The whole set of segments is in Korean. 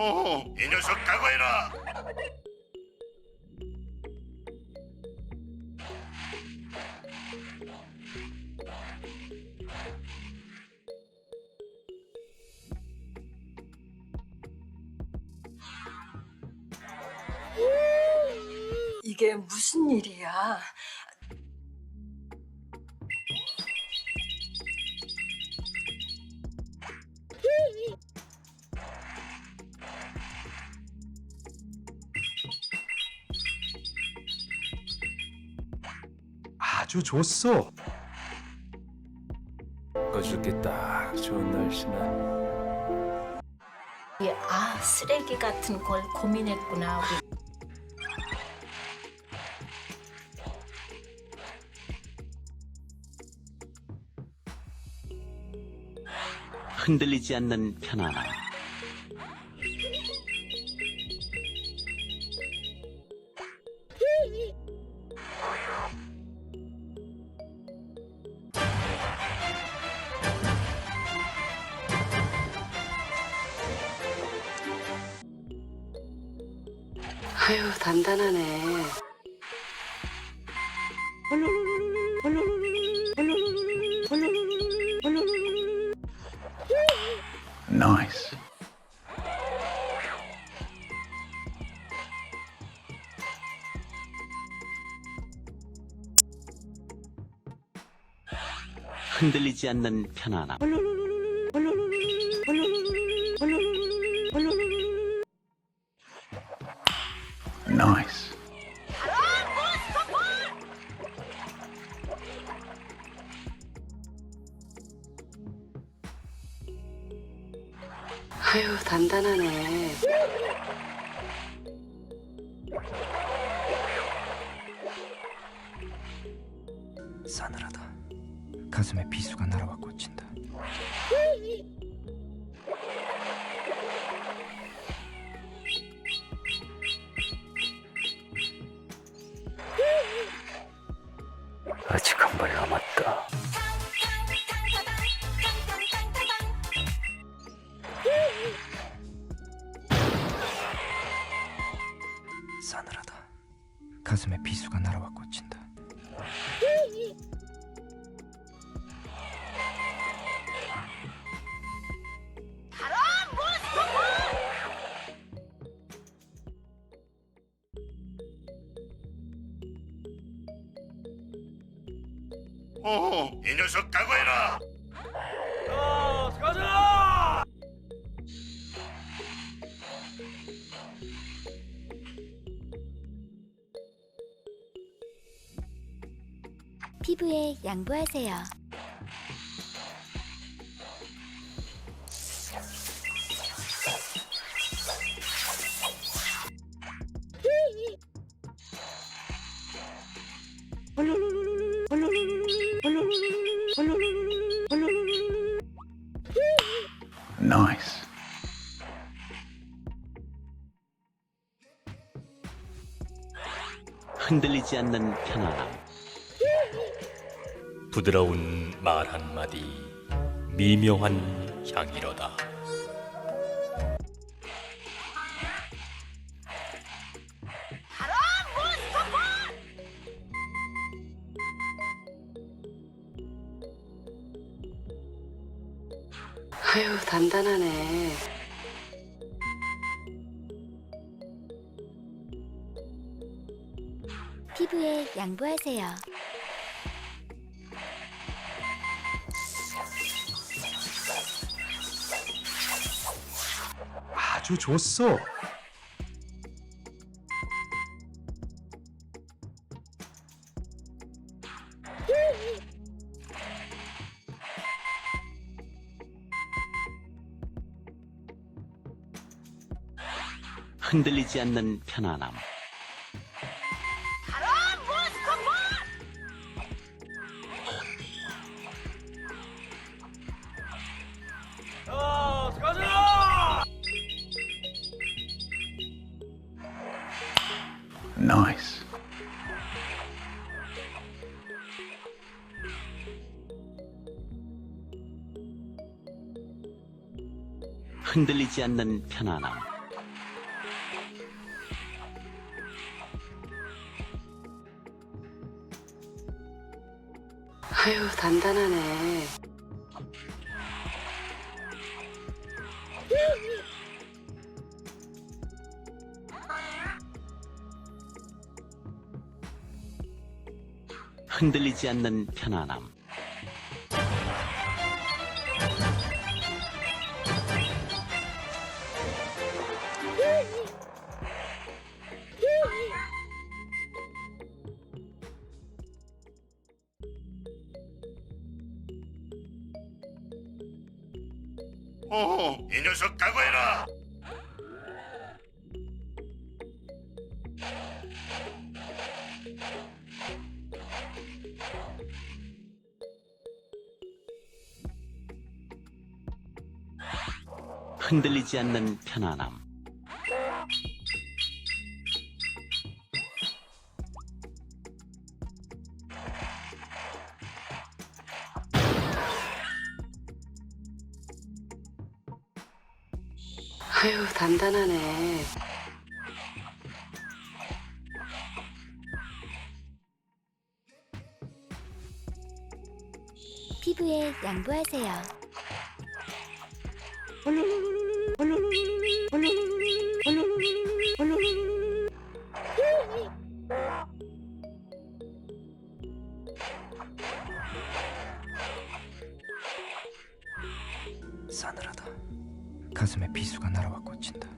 어, 이 녀석 각오해라. 이게 무슨 일이야? 아주 좋소. 꺼줄게 딱 좋은 날씨네. 예, 아 쓰레기 같은 걸 고민했구나 우리. 흔들리지 않는 편안함. 아유 단단하네. 나이스. 흔들리지 않는 편안함. 아유 단단하네. 싸늘하다. 가슴에 비수가 날아와 꽂힌다. 어, 이 녀석 각오해라. 피부에 양보하세요. 나이스. 흔들리지 않는 편안함. 부드러운 말 한마디 미묘한 향이로다 아유 단단하네. 피부에 양보하세요. 아주 좋소. 흔들리지 않는 편안함. 나이스. 흔들리지 않는 편안함. 아유 단단하네. 흔들리지 않는 편안함. 어, 이 녀석 각오해라. 흔들리지 않는 편안함. 아유 단단하네. 피부에 양보하세요. 싸늘하다. 가슴에 비수가 날아와 꽂힌다.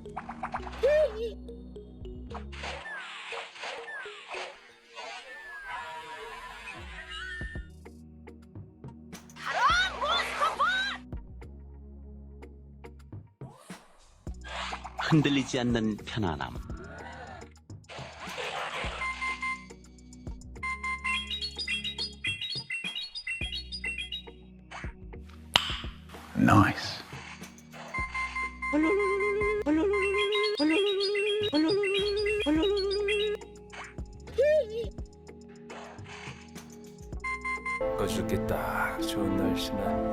흔들리지 않는 편안함. Nice. 꺾어주기 딱 좋은 날씨나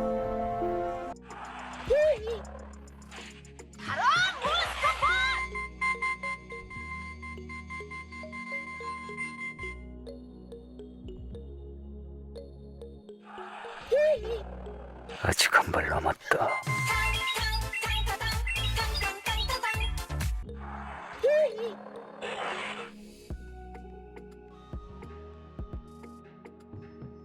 아직 한 발 남았다.